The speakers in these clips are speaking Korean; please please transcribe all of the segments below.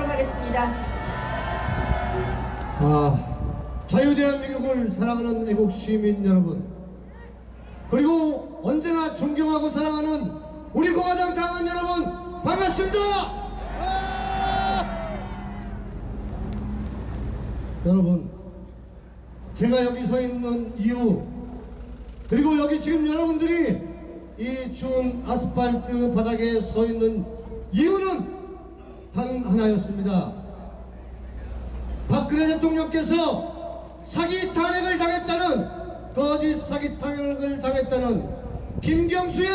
모시도록 하겠습니다. 아, 자유대한민국을 사랑하는 애국 시민 여러분 그리고 언제나 존경하고 사랑하는 우리 공화당 당원 여러분 반갑습니다 여러분 제가 여기 서 있는 이유 그리고 여기 지금 여러분들이 이 추운 아스팔트 바닥에 서 있는 이유는 단 하나였습니다. 박근혜 대통령께서 사기 탄핵을 당했다는 거짓 사기 탄핵을 당했다는 김경수의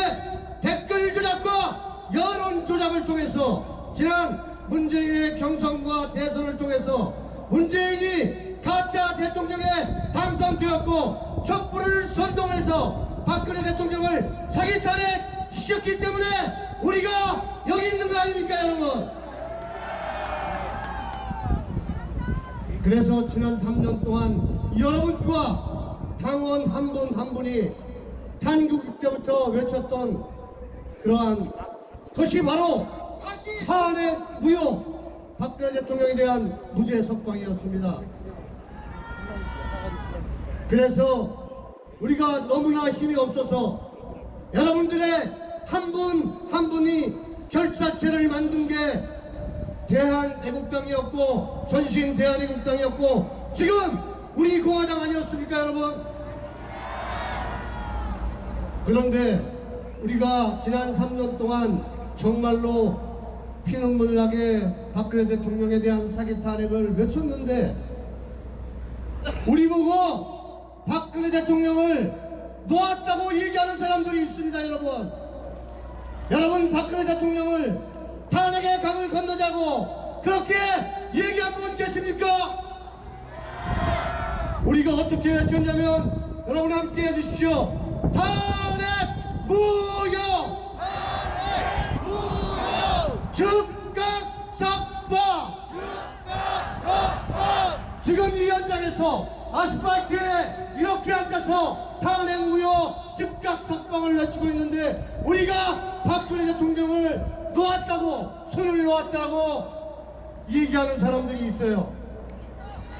댓글 조작과 여론 조작을 통해서 지난 문재인의 경선과 대선을 통해서 문재인이 가짜 대통령에 당선되었고 촛불을 선동해서 박근혜 대통령을 사기 탄핵 시켰기 때문에 우리가 여기 있는 거 아닙니까 여러분 그래서 지난 3년 동안 여러분과 당원 한 분 한 분이 탄국일 때부터 외쳤던 그러한 것이 바로 탄핵 무효 박근혜 대통령에 대한 무죄 석방이었습니다. 그래서 우리가 너무나 힘이 없어서 여러분들의 한 분한 분이 결사체를 만든 게 대한애국당이었고 전신 대한애국당이었고 지금 우리 공화당 아니었습니까 여러분? 그런데 우리가 지난 3년 동안 정말로 피눈물 나게 박근혜 대통령에 대한 사기 탄핵을 외쳤는데 우리 보고 박근혜 대통령을 놓았다고 얘기하는 사람들이 있습니다 여러분 여러분 박근혜 대통령을 탄핵의 강을 건너자고 그렇게 얘기한 분 계십니까? 우리가 어떻게 외쳤냐면 여러분 함께 해주십시오. 탄핵 무효! 탄핵 무효 즉각 석방! 즉각 석방 지금 이 현장에서 아스팔트에 이렇게 앉아서 탄핵 무효 즉각 석방을 외치고 있는데 우리가 박근혜 대통령을 놓았다고 손을 놓았다고 얘기하는 사람들이 있어요.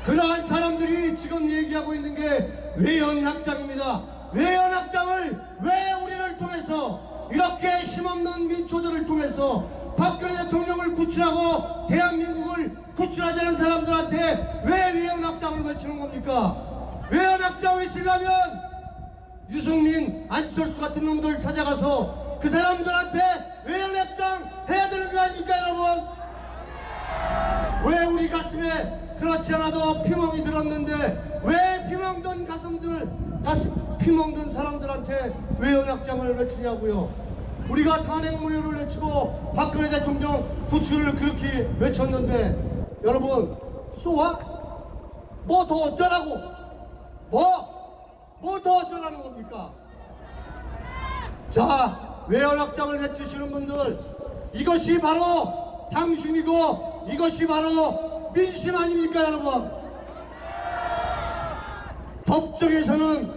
그러한 사람들이 지금 얘기하고 있는 게 외연확장입니다. 외연확장을 왜 우리를 통해서 이렇게 힘없는 민초들을 통해서 박근혜 대통령을 구출하고 대한민국을 구출하자는 사람들한테 왜 외연확장을 외치는 겁니까? 외연확장 외치려면 유승민, 안철수 같은 놈들 찾아가서 그 사람들한테 외연확장 해야 되는 거 아닙니까 여러분? 왜 가슴에 그렇지 않아도 피멍이 들었는데 왜 피멍든 가슴들 가슴 피멍든 사람들한테 왜 연합장을 외치냐고요? 우리가 탄핵 무효를 외치고 박근혜 대통령 구출을 그렇게 외쳤는데 여러분 소화 뭐 더 어쩌라고? 뭐? 뭐 더 어쩌라는 겁니까? 자 외연합장을 외치시는 분들 이것이 바로 당신이고 이것이 바로 민심 아닙니까 여러분? 법정에서는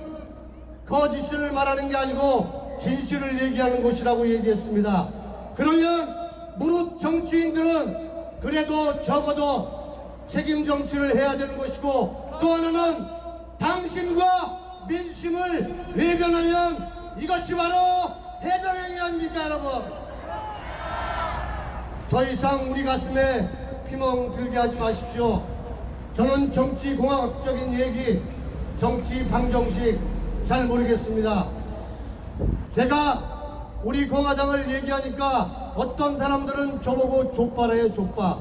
거짓을 말하는 게 아니고 진실을 얘기하는 곳이라고 얘기했습니다. 그러면 무릇 정치인들은 그래도 적어도 책임 정치를 해야 되는 것이고 또 하나는 당신과 민심을 외변하면 이것이 바로 해당 행위 아닙니까 여러분? 더 이상 우리 가슴에 피멍 들게 하지 마십시오. 저는 정치 공학적인 얘기, 정치 방정식 잘 모르겠습니다. 제가 우리 공화당을 얘기하니까 어떤 사람들은 저보고 족발해요, 족발.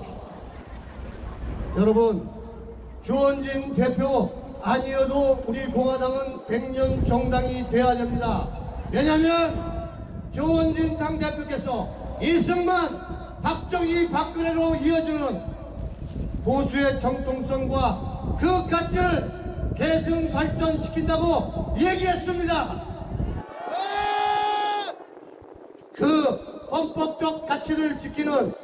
여러분, 주원진 대표 아니어도 우리 공화당은 100년 정당이 돼야 됩니다. 왜냐하면 주원진 당대표께서 이승만 박정희 박근혜로 이어지는 보수의 정통성과 그 가치를 계승 발전시킨다고 얘기했습니다. 그 헌법적 가치를 지키는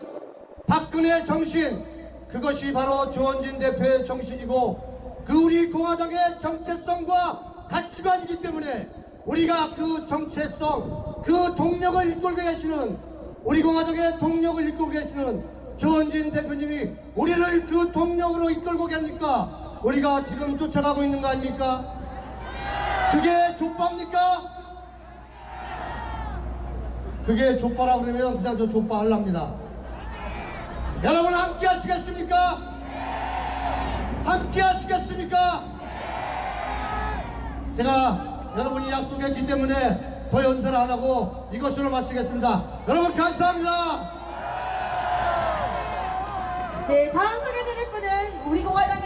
박근혜 정신 그것이 바로 조원진 대표의 정신이고 그 우리 공화당의 정체성과 가치관이기 때문에 우리가 그 정체성 그 동력을 이끌고 계시는 우리 공화당의 동력을 이끌고 계시는 조원진 대표님이 우리를 그 동력으로 이끌고 갑니까? 우리가 지금 쫓아가고 있는 거 아닙니까? 그게 족밥니까? 그게 족바라 그러면 그냥 저 족바 할랍니다. 여러분 함께 하시겠습니까? 함께 하시겠습니까? 제가 여러분이 약속했기 때문에 더 연설 안 하고 이것으로 마치겠습니다. 여러분 감사합니다. 네, 다음 소개드릴 분은 우리 공화당의